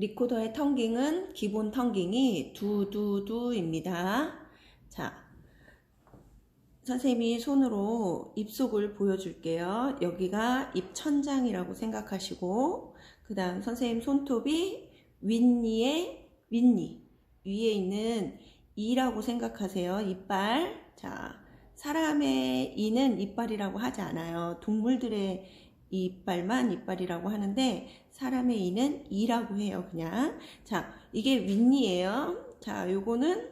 리코더의 텅깅은 기본 텅깅이 두두두입니다. 자, 선생님이 손으로 입속을 보여줄게요. 여기가 입천장이라고 생각하시고, 그 다음 선생님 손톱이 윗니에, 윗니, 위에 있는 이라고 생각하세요. 이빨. 자, 사람의 이는 이빨이라고 하지 않아요. 동물들의 이빨만 이빨이라고 하는데, 사람의 이는 이라고 해요. 그냥. 자, 이게 윗니예요. 자, 요거는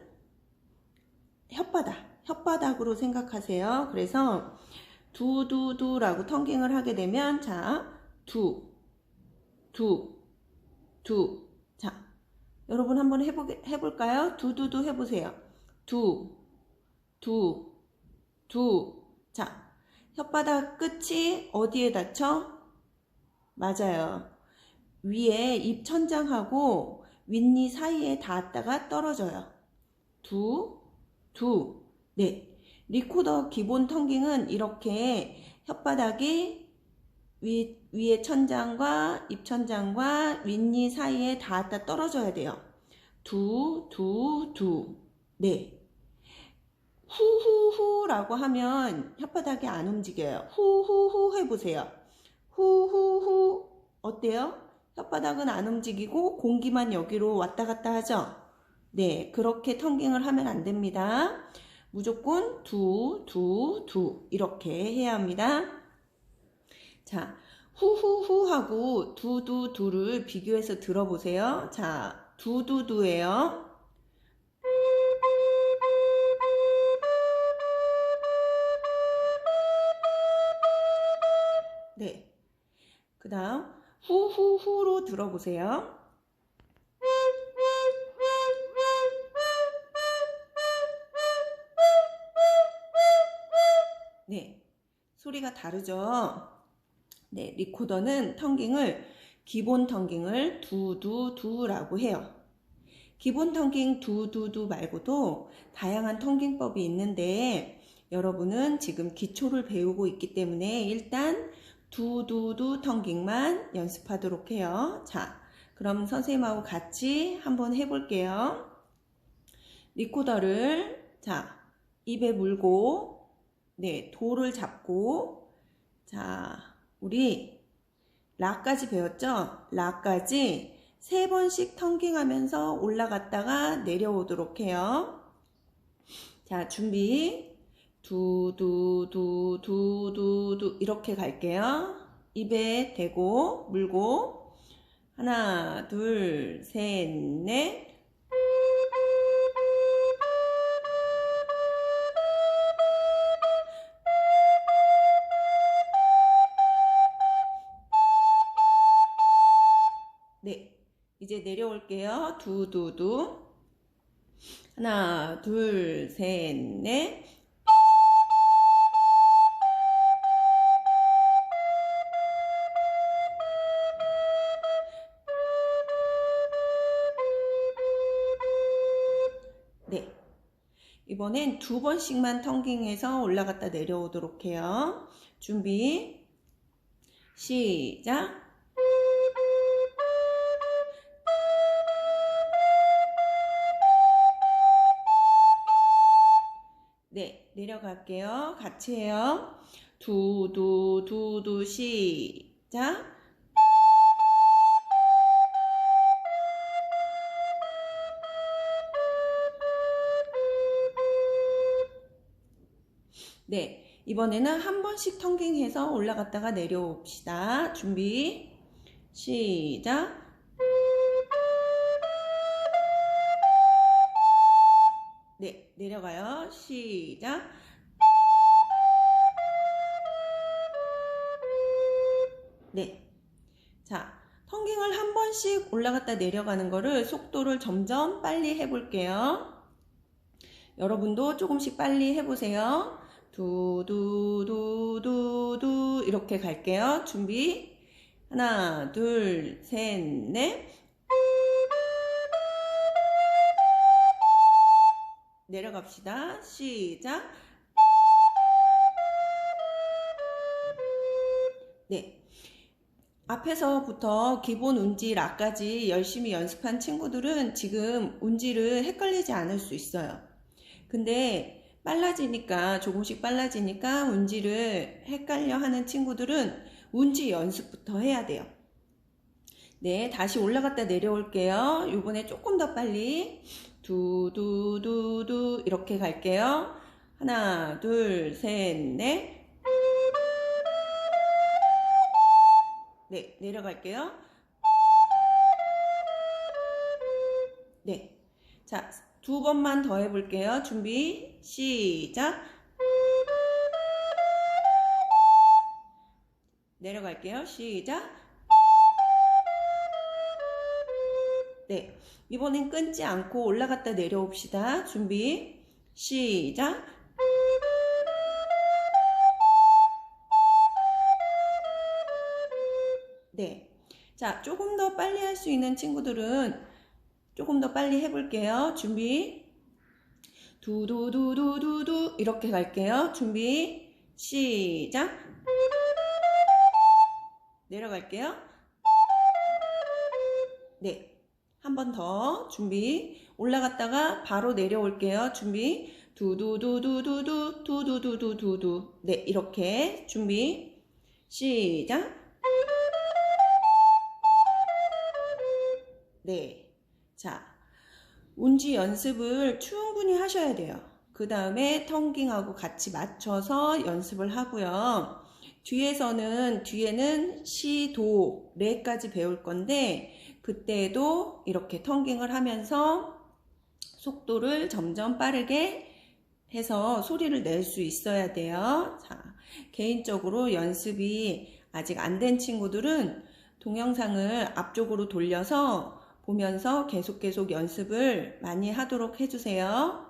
혓바닥. 혓바닥으로 생각하세요. 그래서 두두두 라고 텅깅을 하게 되면 자, 두, 두, 두. 자, 여러분 한번 해보, 해볼까요? 두두두 해보세요. 두, 두, 두. 자, 혓바닥 끝이 어디에 닿죠? 맞아요. 위에 입 천장하고 윗니 사이에 닿았다가 떨어져요. 두, 두. 네. 리코더 기본 텅깅은 이렇게 혓바닥이 위, 위에 천장과 입 천장과 윗니 사이에 닿았다 떨어져야 돼요. 두, 두, 두. 네. 후후후라고 하면 혓바닥이 안 움직여요. 후후후 해보세요. 후후후. 어때요? 혓바닥은 안 움직이고 공기만 여기로 왔다 갔다 하죠? 네. 그렇게 텅깅을 하면 안 됩니다. 무조건 두, 두, 두 이렇게 해야 합니다. 자, 후후후 하고 두두두를 비교해서 들어보세요. 자, 두두두예요. 그 다음 후후후로 들어보세요. 네, 소리가 다르죠? 네, 리코더는 텅깅을 기본 텅깅을 두두두라고 해요. 기본 텅깅 두두두 말고도 다양한 텅깅법이 있는데 여러분은 지금 기초를 배우고 있기 때문에 일단 두두두 텅깅만 연습하도록 해요. 자, 그럼 선생님하고 같이 한번 해볼게요. 리코더를 자 입에 물고 네, 도를 잡고, 자, 우리 라까지 배웠죠? 라까지 세 번씩 텅깅하면서 올라갔다가 내려오도록 해요. 자, 준비. 두, 두, 두, 두, 두, 두. 이렇게 갈게요. 입에 대고, 물고. 하나, 둘, 셋, 넷. 네, 이제 내려올게요. 두두두. 하나, 둘, 셋, 넷. 이번엔 두 번씩만 텅깅해서 올라갔다 내려오도록 해요. 준비. 시작. 네, 내려갈게요. 같이 해요. 두, 두, 두, 두, 시작. 네, 이번에는 한 번씩 텅깅해서 올라갔다가 내려옵시다. 준비, 시작. 네, 내려가요. 시작. 네. 자, 텅깅을 한 번씩 올라갔다 내려가는 거를 속도를 점점 빨리 해볼게요. 여러분도 조금씩 빨리 해보세요. 두두두두두 이렇게 갈게요. 준비. 하나, 둘, 셋, 넷. 내려갑시다. 시작. 네. 앞에서부터 기본 운지 라까지 열심히 연습한 친구들은 지금 운지를 헷갈리지 않을 수 있어요. 근데 빨라지니까 조금씩 빨라지니까 운지를 헷갈려 하는 친구들은 운지 연습부터 해야 돼요. 네, 다시 올라갔다 내려올게요. 요번에 조금 더 빨리 두두두두 이렇게 갈게요. 하나, 둘, 셋, 넷. 네, 내려갈게요. 네. 자, 두 번만 더 해볼게요. 준비, 시작. 내려갈게요. 시작. 네. 이번엔 끊지 않고 올라갔다 내려옵시다. 준비, 시작. 네. 자, 조금 더 빨리 할 수 있는 친구들은 조금 더 빨리 해볼게요. 준비. 두두두두두두 이렇게 갈게요. 준비. 시작. 내려갈게요. 네. 한 번 더. 준비. 올라갔다가 바로 내려올게요. 준비. 두두두두두두 두두두두두두. 네, 이렇게 준비. 시작. 네. 자, 운지 연습을 충분히 하셔야 돼요. 그 다음에 텅깅하고 같이 맞춰서 연습을 하고요. 뒤에서는, 뒤에는 시, 도, 레까지 배울 건데, 그때도 이렇게 텅깅을 하면서 속도를 점점 빠르게 해서 소리를 낼 수 있어야 돼요. 자, 개인적으로 연습이 아직 안 된 친구들은 동영상을 앞쪽으로 돌려서 보면서 계속 계속 연습을 많이 하도록 해주세요.